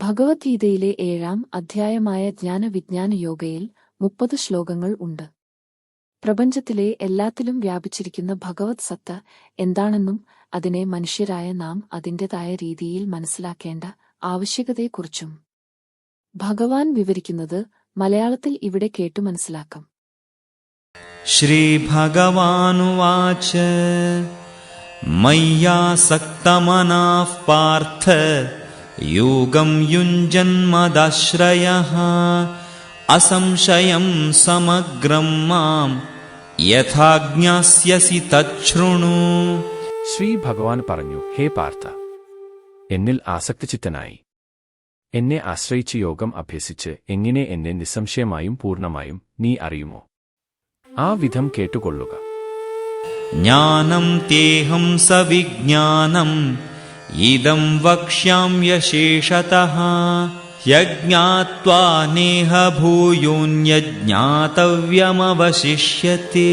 ഭഗവത്ഗീതയിലെ ഏഴാം അധ്യായമായ ജ്ഞാനവിജ്ഞാന യോഗയിൽ മുപ്പത് ശ്ലോകങ്ങൾ ഉണ്ട്. പ്രപഞ്ചത്തിലെ എല്ലാത്തിലും വ്യാപിച്ചിരിക്കുന്ന ഭഗവത് സത്ത എന്താണെന്നും അതിനെ മനുഷ്യരായ നാം അതിന്റെതായ രീതിയിൽ മനസ്സിലാക്കേണ്ട ആവശ്യകതയെക്കുറിച്ചും. ഭഗവാൻ വിവരിക്കുന്നത് മലയാളത്തിൽ ഇവിടെ കേട്ടു മനസ്സിലാക്കാം. ശ്രീ ഭഗവാനുവാച മയ്യാസക്തമനാ പാർത്ഥ योगं युञ्जन्मदाश्रयः असंशयं समग्रं माम् यथा ज्ञास्यसि तच्छृणु ശ്രീ ഭഗവാൻ പറഞ്ഞു ഹേ പാർത്ഥ എന്നിൽ ആസക്തിചിത്തനായി എന്നെ ആശ്രയിച്ച് യോഗം അഭ്യസിച്ച് എങ്ങനെ എന്നെ നിസ്സംശയമായും പൂർണ്ണമായും നീ അറിയുമോ ആ വിധം കേട്ടുകൊള്ളുക ज्ञानं तेऽहं सविज्ञानम् इदं वक्ष्याम्यशेषतः यज्ञात्वा नेह भूयोऽन्यज्ञातव्यमवशिष्यते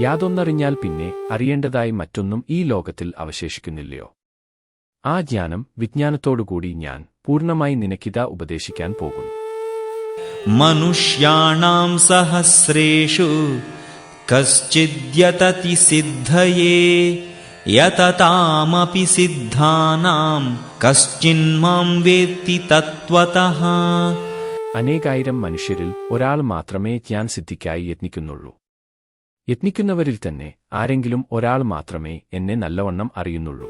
യാതൊന്നറിഞ്ഞാൽ പിന്നെ അറിയേണ്ടതായി മറ്റൊന്നും ഈ ലോകത്തിൽ അവശേഷിക്കുന്നില്ലയോ ആ ജ്ഞാനം വിജ്ഞാനത്തോടുകൂടി ഞാൻ പൂർണ്ണമായി നിനക്കിതാ ഉപദേശിക്കാൻ പോകുന്നു मनुष्याणां सहस्रेषु कश्चिद्यतति सिद्धये यततामपि सिद्धानां कश्चिन्मां वेत्ति तत्त्वतः അനേകായിരം മനുഷ്യരിൽ ഒരാൾ മാത്രമേ ഞാൻ സിദ്ധിക്കായി യത്നിക്കുന്നുള്ളൂ യത്നിക്കുന്നവരിൽ തന്നെ ആരെങ്കിലും ഒരാൾ മാത്രമേ എന്നെ നല്ലവണ്ണം അറിയുന്നുള്ളൂ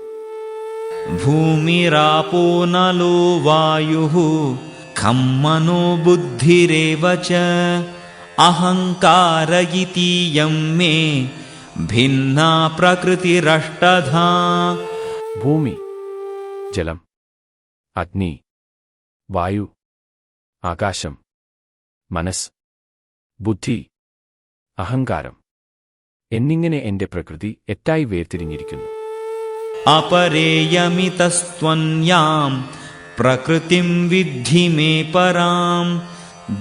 भूमिरापो नलो वायुः खं मनो बुद्धिरेव च अहङ्कार ഭിന്ന പ്രകൃതി ഭൂമി ജലം അഗ്നി വായു ആകാശം മനസ് ബുദ്ധി അഹങ്കാരം എന്നിങ്ങനെ എന്റെ പ്രകൃതി എട്ടായി വേർതിരിഞ്ഞിരിക്കുന്നു. അപരേയമിതസ്ത്വന്യാം പ്രകൃതിം വിദ്ധി മേ പരാം.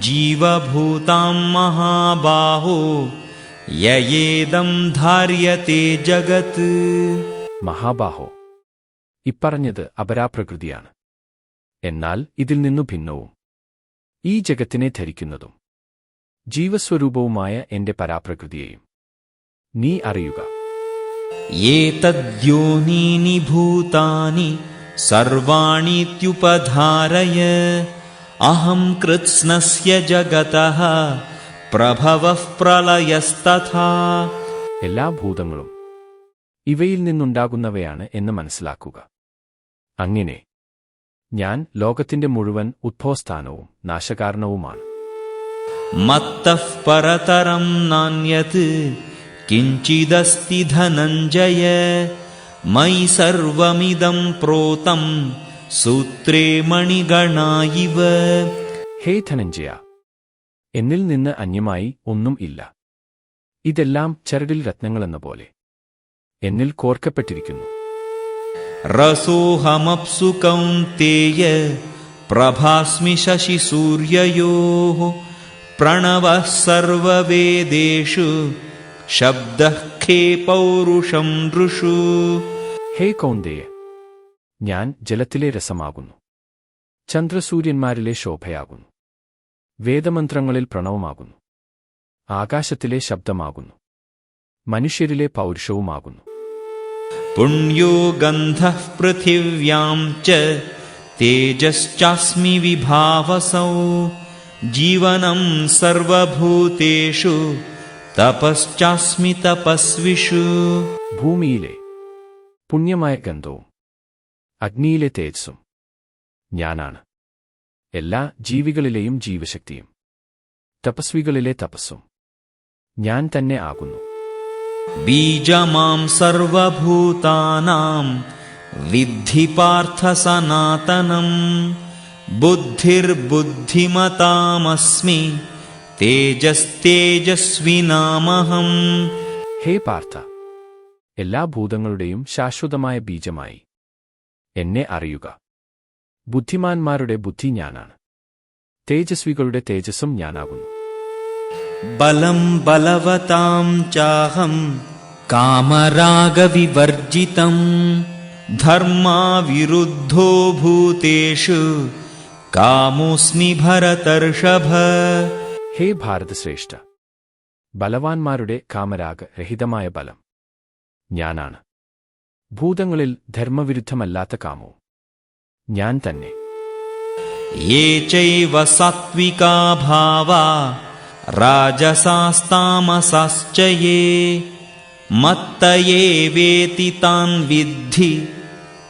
ജീവഭൂതാം മഹാബാഹോ. യേദം ധാര്യത്തെ ജഗത്ത് മഹാബാഹോ ഇപ്പറഞ്ഞത് അപരാപ്രകൃതിയാണ്. എന്നാൽ ഇതിൽ നിന്നു ഭിന്നവും. ഈ ജഗത്തിനെ ധരിക്കുന്നതും ജീവസ്വരൂപവുമായ എന്റെ പരാപ്രകൃതിയെയും നീ അറിയുക. ഏതദ്യോനീനി ഭൂതാനി സർവാണിത്യുപധാരയ. അഹം കൃത്സ്നസ്യ ജഗതഃ. പ്രഭവ പ്രളയസ്തഥാ. എല്ലാ ഭൂതങ്ങളും ഇവയിൽ നിന്നുണ്ടാകുന്നവയാണ് എന്ന് മനസ്സിലാക്കുക. അങ്ങനെ ഞാൻ ലോകത്തിന്റെ മുഴുവൻ ഉദ്ഭവസ്ഥാനവും നാശകാരണവുമാണ്. മത്തഃ പരതരം നാണ്യത് കിഞ്ചിദസ്തി ധനഞ്ജയ. മൈ സർവമിതം പ്രോതം സൂത്രേ മണിഗണായിവ. ഹേ ധനഞ്ജയ എന്നിൽ നിന്ന് അന്യമായി ഒന്നും ഇല്ല. ഇതെല്ലാം ചരടിൽ രത്നങ്ങളെന്ന പോലെ എന്നിൽ കോർക്കപ്പെട്ടിരിക്കുന്നു. രസോഹമപ്സു കൗന്തേയ പ്രഭാസ്മി ശശി സൂര്യയോ പ്രണവ സർവവേദേഷു ശബ്ദേ പൗരുഷം ഋഷു. ഹേ കൗന്തേയ ഞാൻ ജലത്തിലെ രസമാകുന്നു. ചന്ദ്രസൂര്യന്മാരിലെ ശോഭയാകുന്നു. വേദമന്ത്രങ്ങളിൽ പ്രണവമാകുന്നു. ആകാശത്തിലെ ശബ്ദമാകുന്നു. മനുഷ്യരിലെ പൗരുഷവുമാകുന്നു. പുണ്യോ ഗന്ധ പൃഥിവ്യാം ച വിഭാവസൗ. ജീവനം സർവഭൂതേഷു തപശ്ചാസ്മി തപസ്വിഷു. ഭൂമിയിലെ പുണ്യമായ ഗന്ധവും അഗ്നിയിലെ തേജസ്സും ഞാനാണ്. എല്ലാ ജീവികളിലെയും ജീവശക്തിയും. തപസ്വികളിലെ തപസ്സും. ഞാൻ തന്നെ ആകുന്നു. ബീജമാം സർവഭൂതാനാം. വിദ്ധി പാർത്ഥ സനാതനം ബുദ്ധിർബുദ്ധിമതാമസ്മി തേജസ് തേജസ്തേജസ്വിനാമഹം ഹേ പാർത്ഥ എല്ലാ ഭൂതങ്ങളുടെയും ശാശ്വതമായ ബീജമായി. എന്നെ അറിയുക. ബുദ്ധിമാന്മാരുടെ ബുദ്ധി ഞാനാണ്. തേജസ്വികളുടെ തേജസ്സും ഞാനാകുന്നു. ബലം ബലവതാം ചാഹം കാമരാഗവിവർജിതം ധർമാവിരുദ്ധോ ഭൂതേഷു കാമോസ്മി ഭരതർഷഭ. ഹേ ഭാരതശ്രേഷ്ഠ ബലവാന്മാരുടെ കാമരാഗ രഹിതമായ ബലം ഞാനാണ്. ഭൂതങ്ങളിൽ ധർമ്മവിരുദ്ധമല്ലാത്ത കാമവും ഞാൻ തന്നെ. ചൈവ സാത്വികാ വിദ്ധി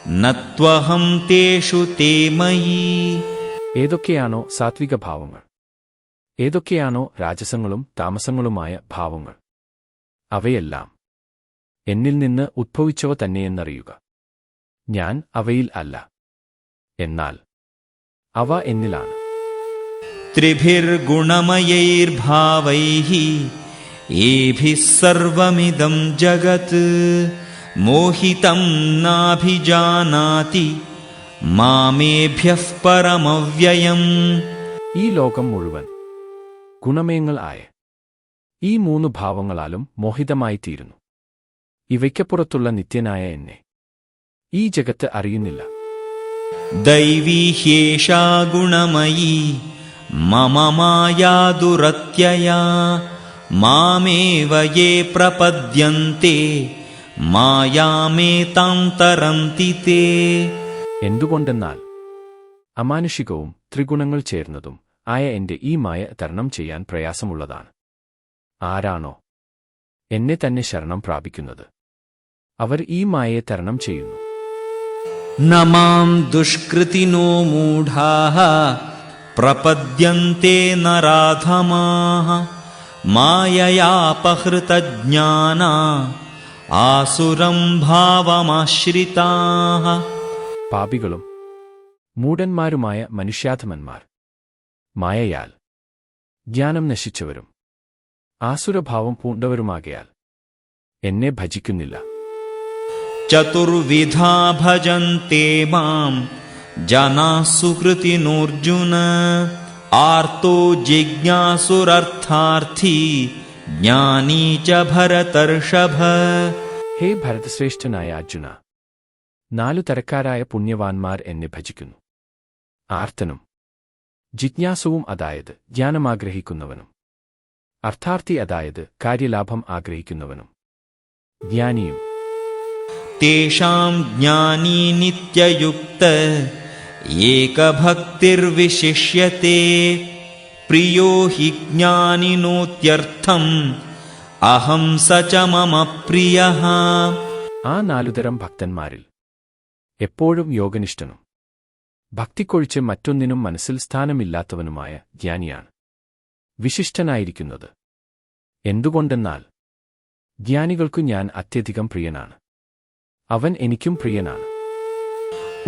നത്വഹം ഏതൊക്കെയാണോ സാത്വിക ഭാവങ്ങൾ? ഏതൊക്കെയാണോ രാജസങ്ങളും താമസങ്ങളുമായ ഭാവങ്ങൾ? അവയെല്ലാം എന്നിൽ നിന്ന് ഉദ്ഭവിച്ചവ തന്നെയെന്നറിയുക. ഞാൻ അവയിൽ അല്ല. എന്നാൽ അവ എന്നിലാണ്. ത്രിഭിർഗുണമയൈർഭാവൈ സർവമിദം ജഗത് മോഹിതം നാഭിജാനാതി മാമേഭ്യ പരമവ്യയം. ഈ ലോകം മുഴുവൻ ഗുണമയങ്ങൾ ആയ ഈ മൂന്ന് ഭാവങ്ങളാലും മോഹിതമായിത്തീരുന്നു. ഇവയ്ക്കപ്പുറത്തുള്ള നിത്യനായ എന്നെ ഈ ജഗത്ത് അറിയുന്നില്ല. दैवी ह्येषा गुणमयी मम माया दुरत्यया मामेव ये प्रपद्यन्ते मायामेतां तरन्ति ते എന്തുകൊണ്ടെന്നാൽ അമാനുഷികവും ത്രിഗുണങ്ങൾ ചേർന്നതും ആയ എന്റെ ഈ മായ തരണം ചെയ്യാൻ പ്രയാസമുള്ളതാണ് ആരാണോ എന്നെ തന്നെ ശരണം പ്രാപിക്കുന്നത് അവർ ഈ മായയെ തരണം ചെയ്യുന്നു न मां दुष्कृतिनो मूढाः प्रपद्यन्ते नराधमाः माययापहृतज्ञाना आसुरं भावमाश्रिताः പാപികളും മൂഢന്മാരുമായ മനുഷ്യാധമന്മാർ മായയാൽ ജ്ഞാനം നശിച്ചവരും ആസുരഭാവം പൂണ്ടവരുമാകയാൽ എന്നെ ഭജിക്കുന്നില്ല चतुर्विधा भजन्ते माम् जनाः सुकृतिनोऽर्जुन आर्तो जिज्ञासुरर्थार्थी ज्ञानी च भरतर्षभ ഹേ ഭരതശ്രേഷ്ഠനായ അർജുന നാലു തരക്കാരായ പുണ്യവാന്മാർ എന്നെ ഭജിക്കുന്നു ആർത്തനും ജിജ്ഞാസുവും അതായത് ജ്ഞാനമാഗ്രഹിക്കുന്നവനും അർത്ഥാർത്ഥി അതായത് കാര്യലാഭം ആഗ്രഹിക്കുന്നവനും ജ്ഞാനിയും തേഷാം ജ്ഞാനീ നിത്യയുക്ത ഏകഭക്തിർവിശിഷ്യത്തെ പ്രിയോ ഹി ജ്ഞാനിനോത്യർത്ഥം അഹം സച മമ പ്രിയ ആ നാലുതരം ഭക്തന്മാരിൽ എപ്പോഴും യോഗനിഷ്ഠനും ഭക്തിക്കൊഴിച്ച് മറ്റൊന്നിനും മനസ്സിൽ സ്ഥാനമില്ലാത്തവനുമായ ജ്ഞാനിയാണ്. വിശിഷ്ടനായിരിക്കുന്നത് എന്തുകൊണ്ടെന്നാൽ ജ്ഞാനികൾക്കു ഞാൻ അത്യധികം പ്രിയനാണ്. അവൻ എനിക്കും പ്രിയനാണ്.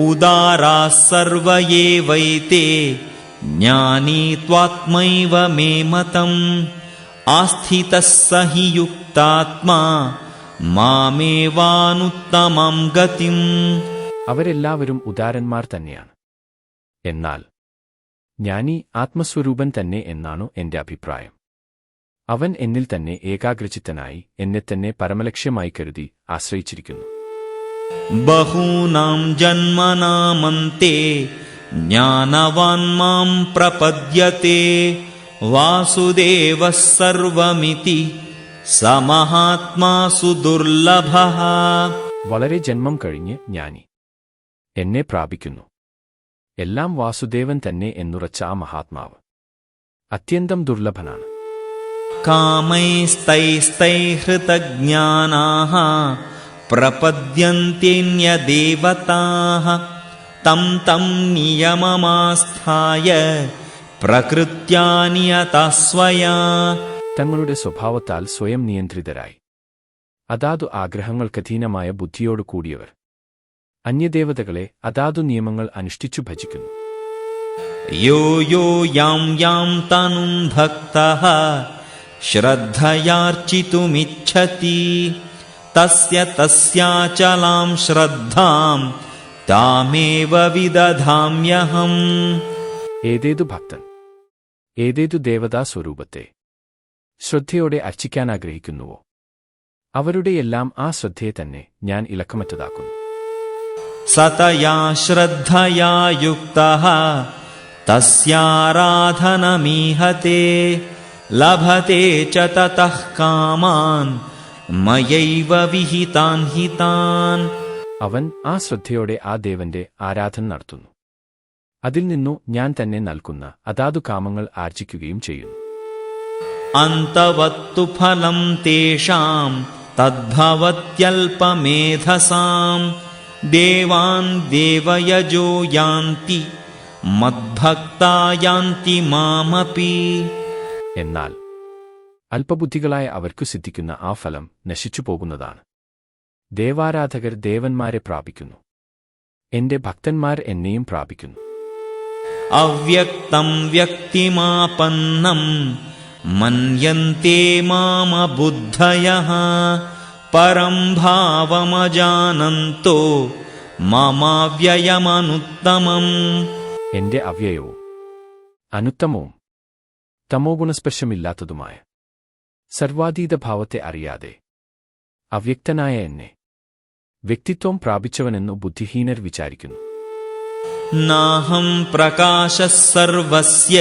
ഉദാരാ സർവയേ വൈതേ ജ്ഞാനീ ത്വാത്മൈവ മേ മതം. ആസ്ഥിത സഹി യുക്താത്മാ മാമേവാനുത്തമം ഗതിം. അവരെല്ലാവരും ഉദാരന്മാർ തന്നെയാണ്. എന്നാൽ ജ്ഞാനി ആത്മസ്വരൂപൻ തന്നെ എന്നാണു എന്റെ അഭിപ്രായം. അവൻ എന്നിൽ തന്നെ ഏകാഗ്രചിത്തനായി എന്നെ തന്നെ പരമലക്ഷ്യമായി കരുതി ആശ്രയിച്ചിരിക്കുന്നു. बहूनाम् जन्मनामन्ते ज्ञानवान् माम् प्रपद्यते वासुदेवः सर्वमिति स महात्मासु दुर्लभः വളരെ ജന്മം കഴിഞ്ഞ് ജ്ഞാനി എന്നെ പ്രാപിക്കുന്നു എല്ലാം വാസുദേവൻ തന്നെ എന്നുറച്ച ആ മഹാത്മാവ് അത്യന്തം ദുർലഭനാണ് कामैस्तैस्तैहृतज्ञानाः प्रपद्यन्त्यन्यदेवताः तं तं नियममास्थाय प्रकृत्या नियता स्वया തങ്ങളുടെ സ്വഭാവത്താൽ സ്വയം നിയന്ത്രിതരായി അതാതു ആഗ്രഹങ്ങൾക്കധീനമായ ബുദ്ധിയോടു കൂടിയവർ അന്യദേവതകളെ അതാതു നിയമങ്ങൾ അനുഷ്ഠിച്ചു ഭജിക്കുന്നു यो यो यां यां तनुं भक्तः श्रद्धयार्चितुमिच्छति तस्य तस्याचलां श्रद्धां तामेव विदधाम्यहम् ഏതേതു ഭക്തൻ ഏതേതു ദേവതാ സ്വരൂപത്തെ ശ്രദ്ധയോടെ അർച്ചിക്കാനാഗ്രഹിക്കുന്നുവോ അവരുടെയെല്ലാം ആ ശ്രദ്ധയെ തന്നെ ഞാൻ ഇളക്കമറ്റതാക്കുന്നു सतया श्रद्धया युक्तः तस्याराधनमीहते लभते च ततः कामान् മയൈവ വിഹിതാൻ ഹിതാൻ. അവൻ ആ ശ്രദ്ധയോടെ ആ ദേവന്റെ ആരാധന നടത്തുന്നു. അതിൽ നിന്നു ഞാൻ തന്നെ നൽകുന്ന അതാതു കാമങ്ങൾ ആർജിക്കുകയും ചെയ്യുന്നു. അന്തവത്തു ഫലം തേഷാം തദ്ഭവത്യൽപമേധസാം. ദേവാൻ ദേവയജോ യാന്തി മദ്ഭക്തായാന്തി മാമപി. എന്നാൽ അല്പബുദ്ധികളായ അവർക്കു സിദ്ധിക്കുന്ന ആ ഫലം നശിച്ചു പോകുന്നതാണ് ദേവാരാധകർ ദേവന്മാരെ പ്രാപിക്കുന്നു. എന്റെ ഭക്തന്മാർ എന്നെയും പ്രാപിക്കുന്നു. അവ്യക്തം വ്യക്തിമാപന്നം മന്യന്തേ മാമബുദ്ധയ പരം ഭാവമജാനന്തോ മാമാവ്യയമനുത്തമം. എന്റെ അവ്യയവും അനുത്തമവും തമോഗുണസ്പർശമില്ലാത്തതുമായ സർവാതീത ഭാവത്തെ അറിയാതെ. അവ്യക്തനായ എന്നെ. വ്യക്തിത്വം പ്രാപിച്ചവനെന്നു ബുദ്ധിഹീനർ വിചാരിക്കുന്നു. നാഹം പ്രകാശ സർവസ്യ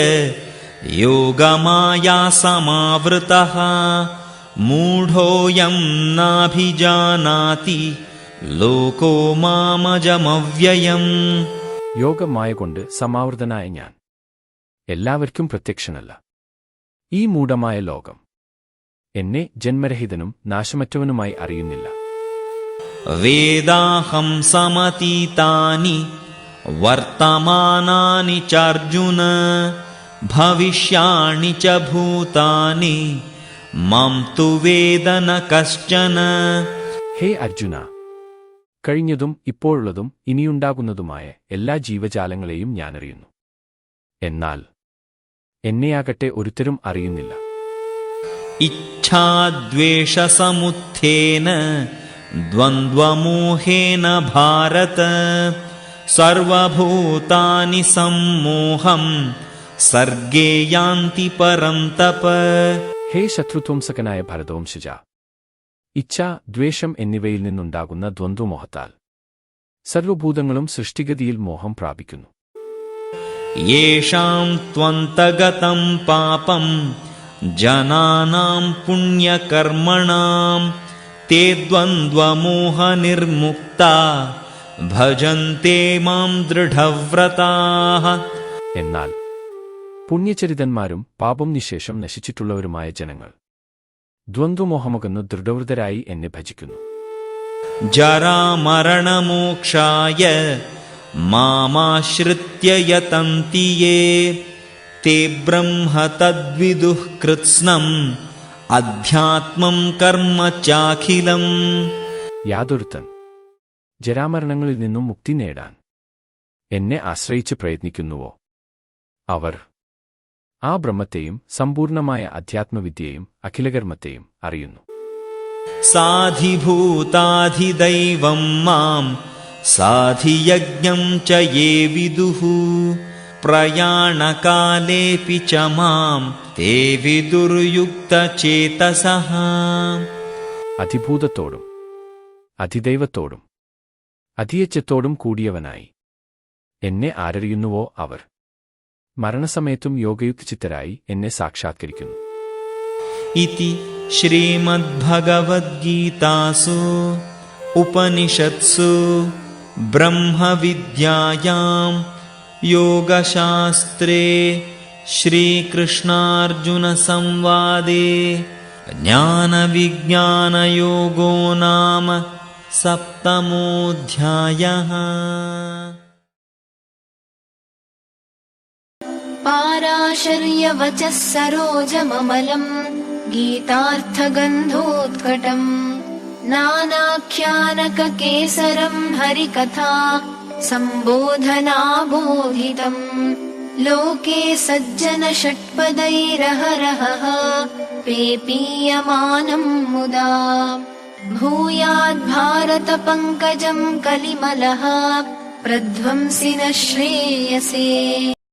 യോഗമായാ സമാവൃത. മൂഢോയം നാഭിജാനാതി ലോകോ മാമജമവ്യയം. യോഗമായ കൊണ്ട് സമാവൃതനായ ഞാൻ. എല്ലാവർക്കും പ്രത്യക്ഷനല്ല. ഈ മൂഢമായ ലോകം. എന്നെ ജന്മരഹിതനും നാശമറ്റവനുമായി അറിയുന്നില്ല. വേദാഹം സമതീതാനി വർത്തമാനാനി ചർജുന ഭവിഷ്യാണി ച ഭൂതാനി മം തു വേദന കശ്ചന. ഹേ അർജുന കഴിഞ്ഞതും ഇപ്പോഴുള്ളതും ഇനിയുണ്ടാകുന്നതുമായ എല്ലാ ജീവജാലങ്ങളെയും ഞാനറിയുന്നു. എന്നാൽ എന്നെയാകട്ടെ ഒരുത്തരും അറിയുന്നില്ല. इच्छाद्वेषसमुत्थेन द्वन्द्वमोहेन भारत सर्वभूतानि सम्मोहम् सर्गे यान्ति परन्तप ഹേ ശത്രുധ്വംസകനായ ഭരതവംശജ ഇച്ഛ ദ്വേഷം എന്നിവയിൽ നിന്നുണ്ടാകുന്ന ദ്വന്ദ്വമോഹത്താൽ സർവഭൂതങ്ങളും സൃഷ്ടിഗതിയിൽ മോഹം പ്രാപിക്കുന്നു येषाम् त्वन्तगतम् पापम् जनानाम् पुण्यकर्मणाम् ते द्वन्द्वमोहनिर्मुक्ता भजन्ते माम् दृढव्रताः എന്നാൽ പുണ്യചരിതന്മാരും പാപം നിശേഷം നശിച്ചിട്ടുള്ളവരുമായ ജനങ്ങൾ ദ്വന്ദ്വമോഹമകന്നു ദൃഢവൃതരായി എന്നെ ഭജിക്കുന്നു जरामरणमोक्षाय मामाश्रित्य यतन्ति ये ते ब्रह्म तद्विदुः कृत्स्नम् अध्यात्मम् कर्म चाखिलम् യാതൊരുത്തൻ ജരാമരണങ്ങളിൽ നിന്നും മുക്തി നേടാൻ എന്നെ ആശ്രയിച്ച് പ്രയത്നിക്കുന്നുവോ അവർ ആ ബ്രഹ്മത്തെയും സമ്പൂർണമായ അധ്യാത്മവിദ്യയും അഖിലകർമ്മത്തെയും അറിയുന്നു साधिभूताधिदैवम् माम् साधियज्ञम् च ये विदुः प्रयाणकालेऽपि च माम् ते विदुर्युक्तचेतसः അധിഭൂതത്തോടും അധിദൈവത്തോടും അധിയച്ചത്തോടും കൂടിയവനായി എന്നെ ആരറിയുന്നുവോ അവർ മരണസമയത്തും യോഗയുക്തചിത്തരായി എന്നെ സാക്ഷാത്കരിക്കുന്നു इति श्रीमद्भगवद्गीतासु उपनिषत्सु ब्रह्मविद्यायाम् योगशास्त्रे श्रीकृष्णार्जुनसंवादे ज्ञानविज्ञानयोगो नाम सप्तमोऽध्यायः। पाराशर्यवचः सरोजममलम् गीतार्थगन्धोत्कटम् नानाख्यानककेसरम् हरिकथा सम्बोधनाबोधितम्। लोके सज्जन षट्पदैरहरहः पेपीयमानम् मुदा। भूयाद्भारतपङ्कजम् कलिमलः प्रध्वंसि न श्रेयसे